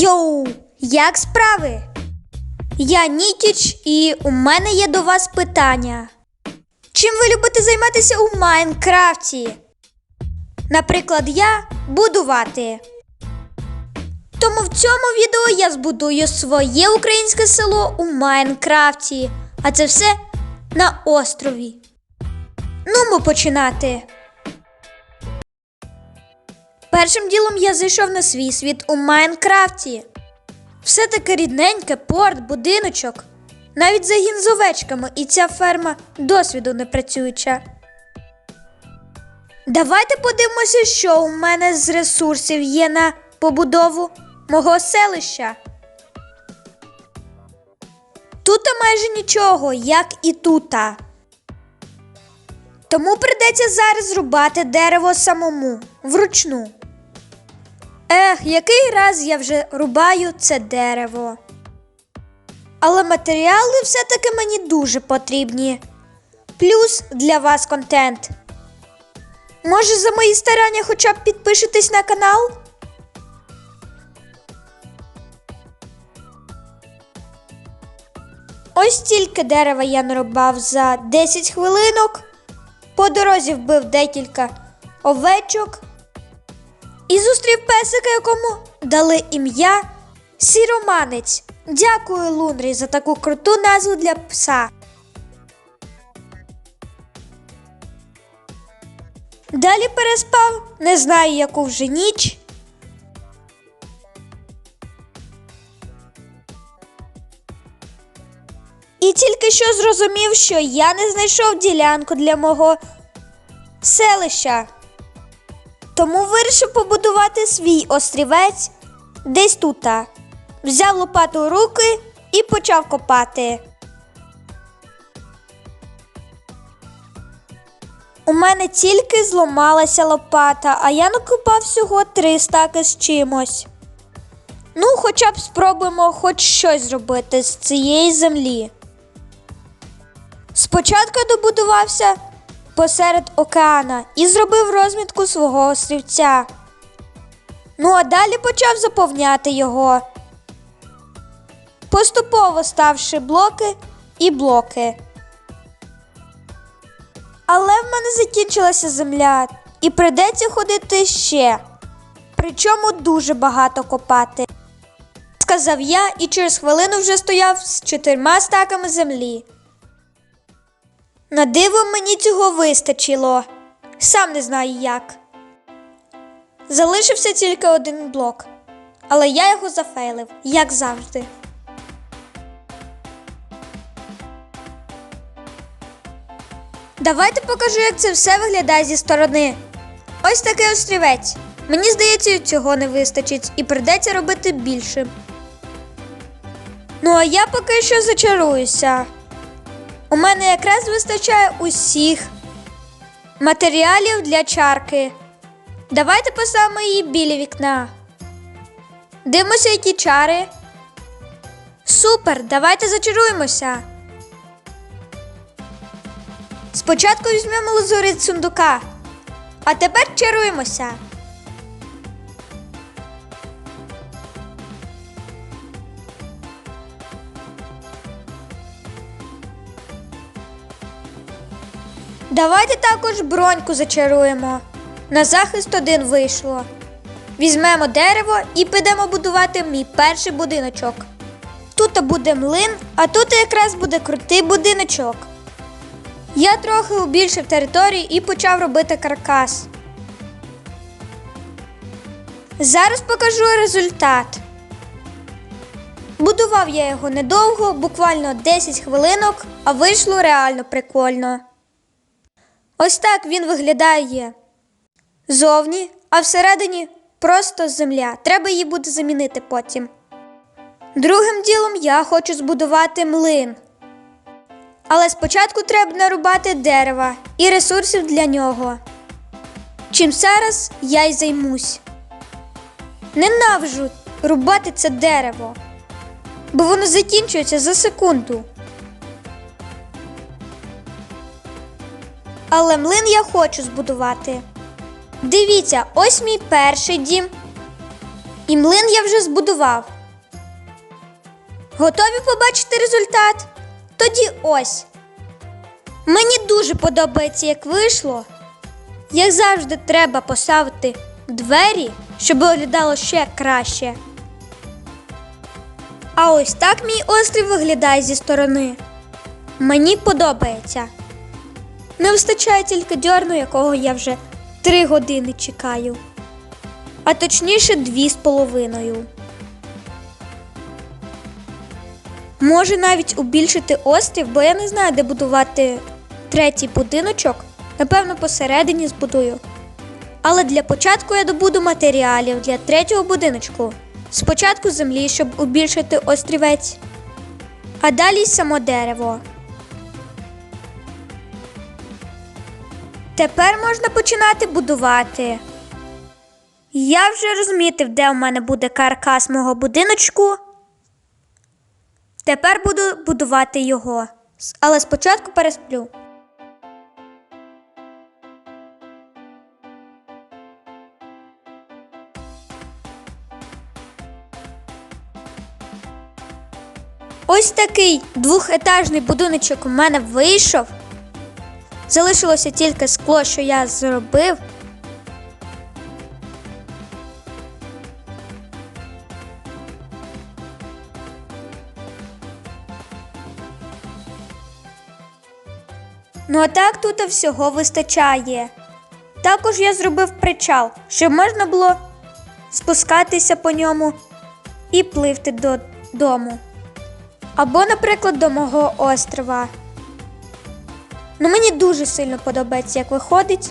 Йоу, як справи? Я Нітіч, і у мене є до вас питання. Чим ви любите займатися у Майнкрафті? Наприклад, я будувати. Тому в цьому відео я збудую своє українське село у Майнкрафті, а це все на острові. Ну, починати. Першим ділом я зайшов на свій світ у Майнкрафті. Все таке рідненьке, порт, будиночок. Навіть загін з овечками і ця ферма досвіду не працююча. Давайте подивимося, що у мене з ресурсів є на побудову мого селища. Тут майже нічого, як і тута. Тому придеться зараз зрубати дерево самому вручну. Ех, який раз я вже рубаю це дерево. Але матеріали все-таки мені дуже потрібні. Плюс для вас контент. Може, за мої старання хоча б підпишетесь на канал? Ось стільки дерева я нарубав за 10 хвилинок. По дорозі вбив декілька овечок і зустрів песика, якому дали ім'я Сіроманець. Дякую, Лунрі, за таку круту назву для пса. Далі переспав, не знаю, яку вже ніч. І тільки що зрозумів, що я не знайшов ділянку для мого селища. Тому вирішив побудувати свій острівець десь тут. Взяв лопату у руки і почав копати. У мене тільки зламалася лопата, а я накопав всього три стаки з чимось. Ну, хоча б спробуємо хоч щось зробити з цієї землі. Спочатку добудувався посеред океана і зробив розмітку свого острівця. Ну а далі почав заповняти його, поступово ставши блоки і блоки. Але в мене закінчилася земля, і придеться ходити ще, причому дуже багато копати. Сказав я і через хвилину вже стояв з чотирма стаками землі. На диво мені цього вистачило. Сам не знаю як. Залишився тільки один блок, але я його зафейлив, як завжди. Давайте покажу, як це все виглядає зі сторони. Ось такий острівець. Мені здається, цього не вистачить і придеться робити більше. Ну а я поки що зачаруюся. У мене якраз вистачає усіх матеріалів для чарки. Давайте поставимо її біля вікна. Дивимося, які чари. Супер! Давайте зачаруємося. Спочатку візьмемо лазурит сундука, а тепер чаруємося. Давайте також броньку зачаруємо. На захист один вийшло. Візьмемо дерево і підемо будувати мій перший будиночок. Тут буде млин, а тут якраз буде крутий будиночок. Я трохи убільшив територію і почав робити каркас. Зараз покажу результат. Будував я його недовго, буквально 10 хвилинок, а вийшло реально прикольно. Ось так він виглядає зовні, а всередині просто земля. Треба її буде замінити потім. Другим ділом я хочу збудувати млин. Але спочатку треба нарубати дерева і ресурсів для нього. Чим зараз я й займусь. Ненавижу рубати це дерево, бо воно закінчується за секунду. Але млин я хочу збудувати. Дивіться, ось мій перший дім. І млин я вже збудував. Готові побачити результат? Тоді ось. Мені дуже подобається, як вийшло. Як завжди, треба поставити двері, щоб виглядало ще краще. А ось так мій острів виглядає зі сторони. Мені подобається. Не вистачає тільки дьорну, якого я вже три години чекаю. А точніше, дві з половиною. Може навіть убільшити острів, бо я не знаю, де будувати третій будиночок. Напевно, посередині збудую. Але для початку я добуду матеріалів для третього будиночку. Спочатку землі, щоб убільшити острівець, а далі само дерево. Тепер можна починати будувати. Я вже розмітив, де у мене буде каркас мого будиночку. Тепер буду будувати його. Але спочатку пересплю. Ось такий двохетажний будиночок у мене вийшов. Залишилося тільки скло, що я зробив. Ну а так тут всього вистачає. Також я зробив причал, щоб можна було спускатися по ньому і пливти додому. Або, наприклад, до мого острова. Ну, мені дуже сильно подобається, як виходить.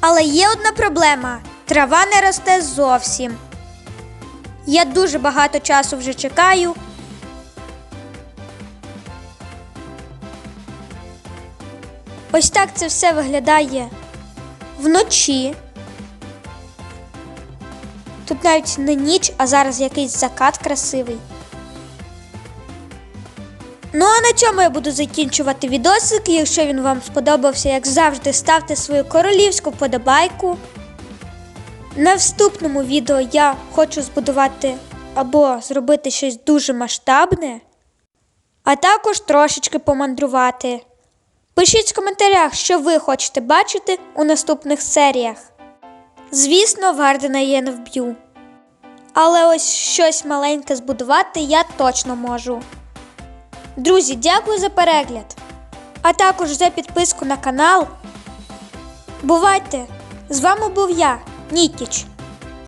Але є одна проблема: трава не росте зовсім. Я дуже багато часу вже чекаю. Ось так це все виглядає вночі. Тут навіть не ніч, а зараз якийсь закат красивий. Ну а на цьому я буду закінчувати відосик. Якщо він вам сподобався, як завжди, ставте свою королівську вподобайку. На вступному відео я хочу збудувати або зробити щось дуже масштабне, а також трошечки помандрувати. Пишіть в коментарях, що ви хочете бачити у наступних серіях. Звісно, Вардена я не вб'ю. Але ось щось маленьке збудувати я точно можу. Друзі, дякую за перегляд, а також за підписку на канал. Бувайте! З вами був я, Нікіч.